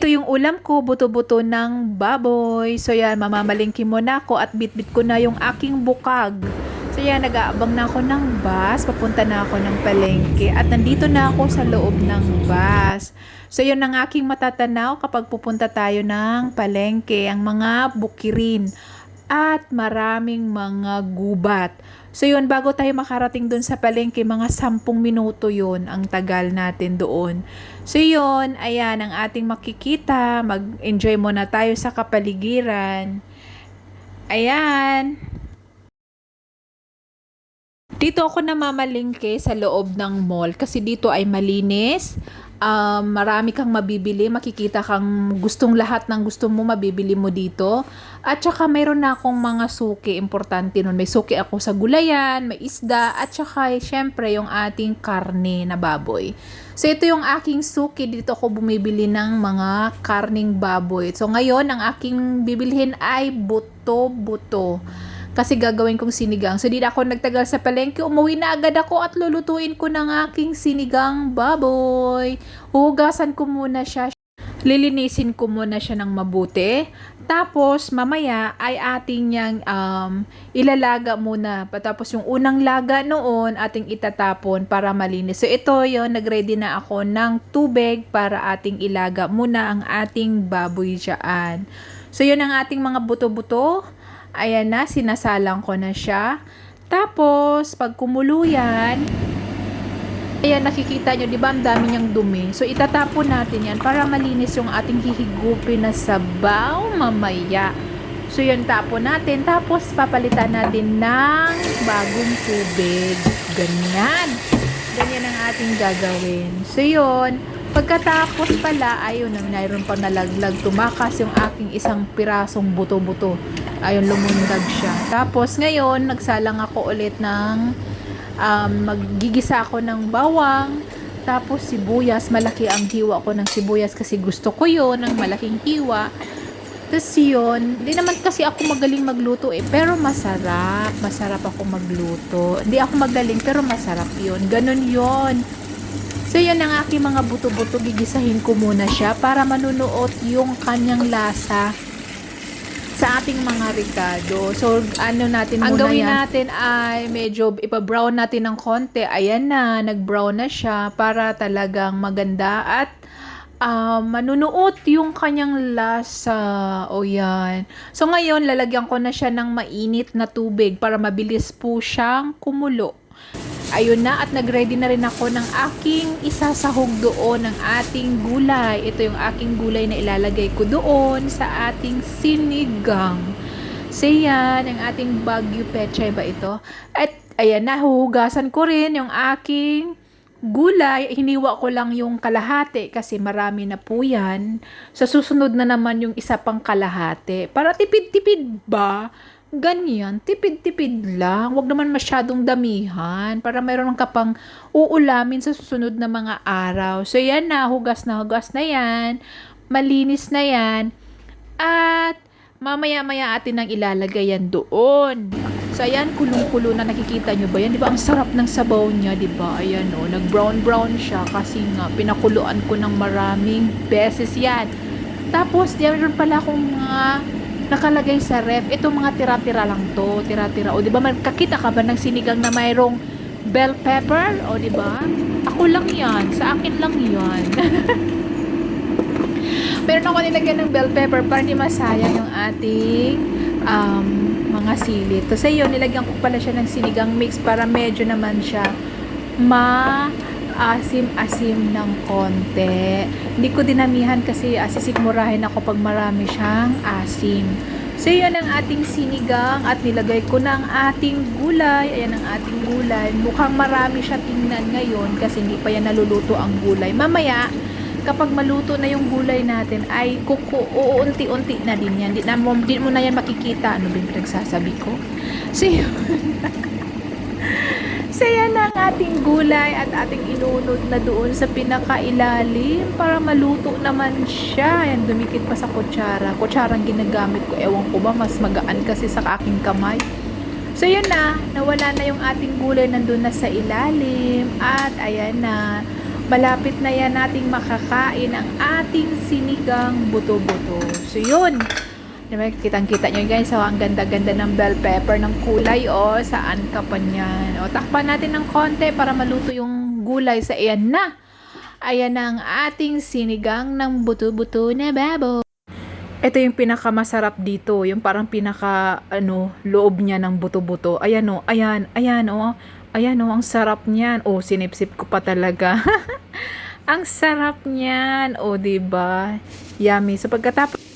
Ito yung ulam ko, buto-buto ng baboy. So yan, mamamalingki muna ako at bitbit ko na yung aking bukag. So yan, nag-aabang na ako ng bus. Papunta na ako ng palengke. At nandito na ako sa loob ng bus. So yun ang aking matatanaw kapag pupunta tayo ng palengke. Ang mga bukirin at maraming mga gubat. So yun, bago tayo makarating doon sa palengke, mga sampung minuto yun ang tagal natin doon. So yun, ayan ang ating makikita. Mag-enjoy muna tayo sa kapaligiran. Ayan. Dito ako namamalingke sa loob ng mall kasi dito ay malinis. Um, marami kang mabibili, makikita kang gustong lahat ng gusto mo mabibili mo dito. At saka mayroon na akong mga suki, importante nun. May suki ako sa gulayan, may isda, at saka eh, syempre yung ating karne na baboy. So ito yung aking suki, dito ako bumibili ng mga karning baboy. So ngayon, ang aking bibilhin ay buto-buto kasi gagawin kong sinigang. So, di na ako nagtagal sa palengke. Umuwi na agad ako at lulutuin ko ng aking sinigang baboy. Hugasan ko muna siya. Lilinisin ko muna siya ng mabuti. Tapos, mamaya ay ating niyang um, ilalaga muna. Tapos, yung unang laga noon, ating itatapon para malinis. So, ito yon nagready na ako ng tubig para ating ilaga muna ang ating baboy dyan. So, yun ang ating mga buto-buto. Ayan na, sinasalang ko na siya. Tapos, pag kumulo yan, ayan, nakikita nyo, di ba, ang dami niyang dumi. So, itatapon natin yan para malinis yung ating hihigupin na sabaw mamaya. So, yun, tapon natin. Tapos, papalitan natin ng bagong tubig. Ganyan. Ganyan ang ating gagawin. So, yun, Pagkatapos pala, ayun, mayroon pa nalaglag, tumakas yung aking isang pirasong buto-buto. Ayun, lumundag siya. Tapos ngayon, nagsalang ako ulit ng, um, maggigisa ako ng bawang, tapos sibuyas, malaki ang hiwa ko ng sibuyas kasi gusto ko yon ng malaking hiwa. Tapos yun, hindi naman kasi ako magaling magluto eh, pero masarap. Masarap ako magluto. Hindi ako magaling, pero masarap yon Ganon yon So, yan ang aking mga buto-buto. Gigisahin ko muna siya para manunuot yung kanyang lasa sa ating mga ricado. So, ano natin Ang muna gawin yan? natin ay medyo ipa-brown natin ng konti. Ayan na, nag-brown na siya para talagang maganda at ah, manunuot yung kanyang lasa. O yan. So, ngayon, lalagyan ko na siya ng mainit na tubig para mabilis po siyang kumulo. Ayun na at nag-ready na rin ako ng aking isasahog doon ng ating gulay. Ito yung aking gulay na ilalagay ko doon sa ating sinigang. So yan, ang ating Baguio Pechay ba ito? At ayan na, huhugasan ko rin yung aking gulay. Hiniwa ko lang yung kalahati kasi marami na po yan. Sa susunod na naman yung isa pang kalahati. Para tipid-tipid ba? Ganyan, tipid-tipid lang. Huwag naman masyadong damihan para mayroon ka pang uulamin sa susunod na mga araw. So, yan na. Hugas na hugas na yan. Malinis na yan. At mamaya-maya atin nang ilalagay yan doon. So, ayan, kulong-kulo na nakikita nyo ba yan? Di ba? Ang sarap ng sabaw niya, di ba? Ayan, o. Nag-brown-brown siya kasi nga, pinakuluan ko ng maraming beses yan. Tapos, meron pala akong mga nakalagay sa ref. Ito mga tira-tira lang to, tira-tira. O di ba magkakita ka ba ng sinigang na mayroong bell pepper? O di ba? Ako lang 'yan, sa akin lang 'yan. Meron ako nilagyan ng bell pepper para hindi masayang yung ating um, mga sili. Tapos ayun, nilagyan ko pala siya ng sinigang mix para medyo naman siya ma asim-asim ng konti. Hindi ko dinamihan kasi asisikmurahin ako pag marami siyang asim. So, yun ang ating sinigang at nilagay ko na ating gulay. Ayan ang ating gulay. Mukhang marami siya tingnan ngayon kasi hindi pa yan naluluto ang gulay. Mamaya, kapag maluto na yung gulay natin, ay kuku, uunti-unti na din yan. Di, na, mo, di mo na yan makikita. Ano ba yung pinagsasabi ko? So, yun. So, yan ang ating gulay at ating inunod na doon sa pinakailalim para maluto naman siya. Yan, dumikit pa sa kutsara. Kutsarang ginagamit ko. Ewan ko ba, mas magaan kasi sa aking kamay. So, yun na. Nawala na yung ating gulay nandun na sa ilalim. At, ayan na. malapit na yan nating makakain ang ating sinigang buto-buto. So yun, Diba, kitang-kita nyo guys, so, ang ganda-ganda ng bell pepper ng kulay, o, oh, saan ka pa niyan. O, takpan natin ng konti para maluto yung gulay sa iyan na. Ayan ang ating sinigang ng buto-buto na babo. Ito yung pinakamasarap dito, yung parang pinaka, ano, loob niya ng buto-buto. Ayan o, ayan, ayan o, ayan o, ang sarap niyan. O, sinipsip ko pa talaga. ang sarap niyan, o, diba? Yummy. So, pagkatapos,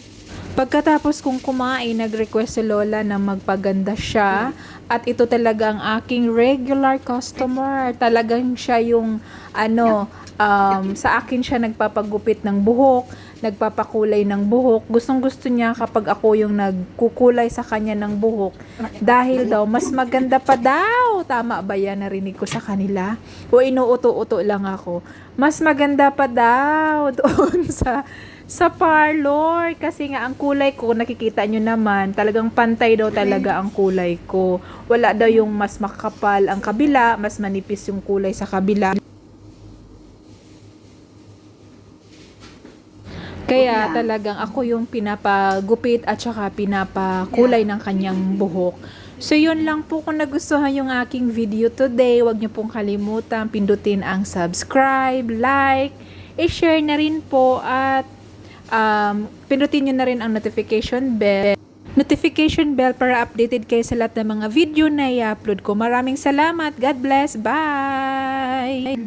Pagkatapos kong kumain, nag-request si Lola na magpaganda siya. At ito talaga ang aking regular customer. Talagang siya yung, ano, um, sa akin siya nagpapagupit ng buhok, nagpapakulay ng buhok. Gustong gusto niya kapag ako yung nagkukulay sa kanya ng buhok. Dahil daw, mas maganda pa daw. Tama ba yan? Narinig ko sa kanila. O inuuto-uto lang ako. Mas maganda pa daw doon sa sa parlor kasi nga ang kulay ko nakikita nyo naman talagang pantay daw talaga ang kulay ko. Wala daw yung mas makapal ang kabila mas manipis yung kulay sa kabila. Kaya talagang ako yung pinapagupit at saka pinapakulay ng kanyang buhok. So yun lang po kung nagustuhan yung aking video today, wag niyo pong kalimutan pindutin ang subscribe, like, i-share na rin po at um, pindutin nyo na rin ang notification bell. Notification bell para updated kayo sa lahat ng mga video na i-upload ko. Maraming salamat. God bless. Bye!